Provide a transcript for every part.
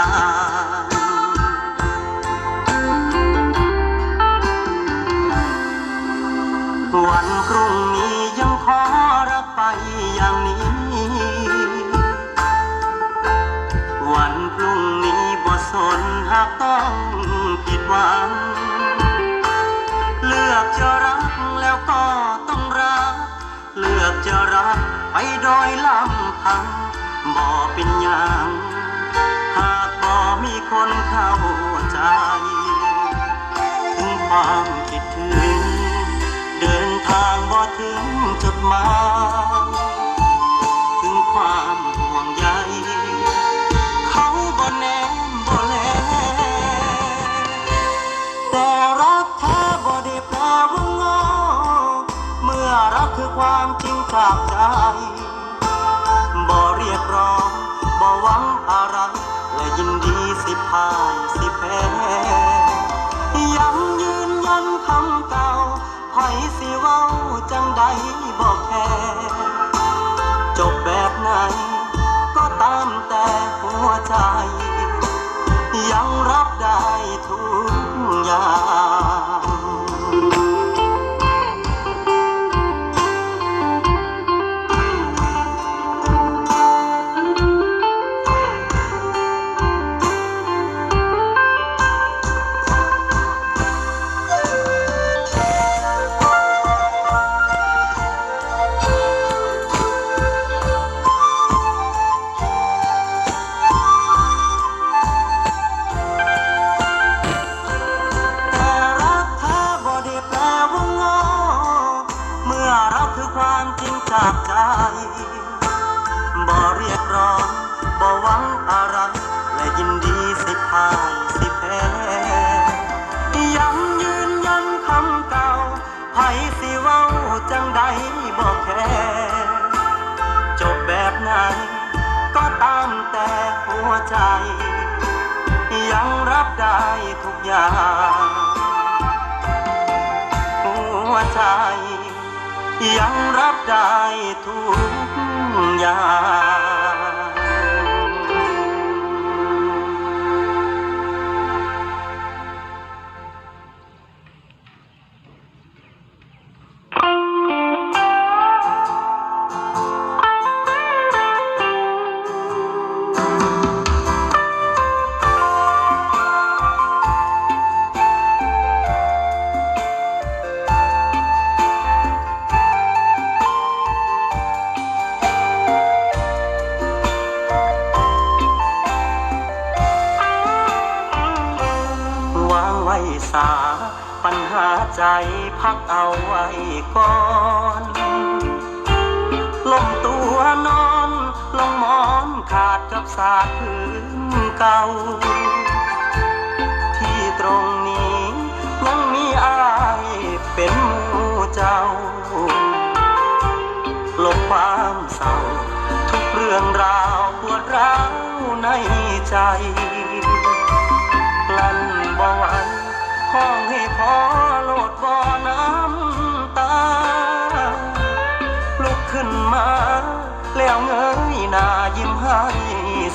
างวันพรุ่งนี้ยังขอรับไปอย่างนี้ วันพรุ่งนี้บ่สนหากต้องผิดหวัง เลือกจะรักแล้วก็ต้องรัก เลือกจะรักไปโดยลำพังบ่เป็นอย่าง คนเข้าใจ ถึงความคิดถึง เดินทางบ่ถึงจุดหมายถึงความห่วงใยเขาบ่แนมบ่แลแต่รักแท้บ่ได้แปลว่างอเมื่อรักคือความจริงจากใจบ่เรียกร้องบ่หวังอะไร และยินดีสิพ่ายสิแพ้ยังยืนยันคำเก่าไผสิเว้าจังใดบอกแค่ากใจ บ่เรียกร้อง บ่หวังอะไร และยินดีสิพ่ายสิแพ้ยังยืนยันคำเก่าไผสิเว้าจังใดบ่แค่จบแบบไหน ก็ตามแต่หัวใจ ยังรับได้ทุกอย่าง หัวใจ ยังรับได้ทุกอย่าง สา ปัญหาใจพักเอาไว้ก่อนลมตัวนอนลงหมอนขาดกับสาพื้นเก่า ที่ตรงนี้ยังมีอายเป็นมูเจ้าลบความเศร้าทุกเรื่องราวปวดร้าวในใจ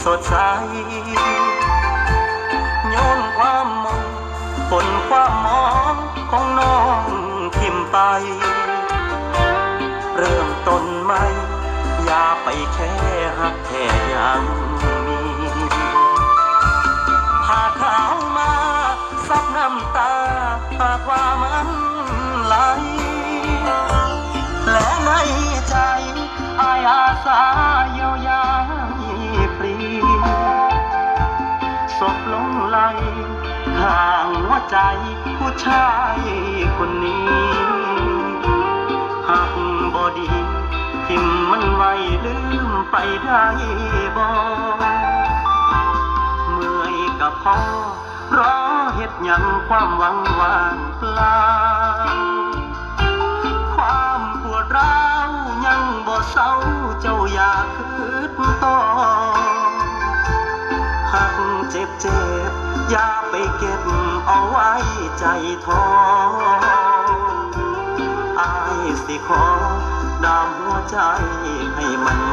สดใสโยนความมองปนความมองของน้องทิมไป เริ่มต้นใหม่อย่าไปแค่หักแค่ยังมีพาขาวมาซับน้ำตาหากว่ามันไหลและในใจอายอาสา ข้างหัวใจผู้ชายคนนี้หากบอดีทิมมันไว้ลืมไปได้บ่เมื่อยกับพ่อรอเฮ็ดยังความหวังวางเปล่าความปวดร้าวยังบ่เศร้าเจ้าอยากคืดต่อหักเจ็บเจ็บ อย่าไปเก็บเอาไว้ใจท้ออายสิขอดามหัวใจให้มัน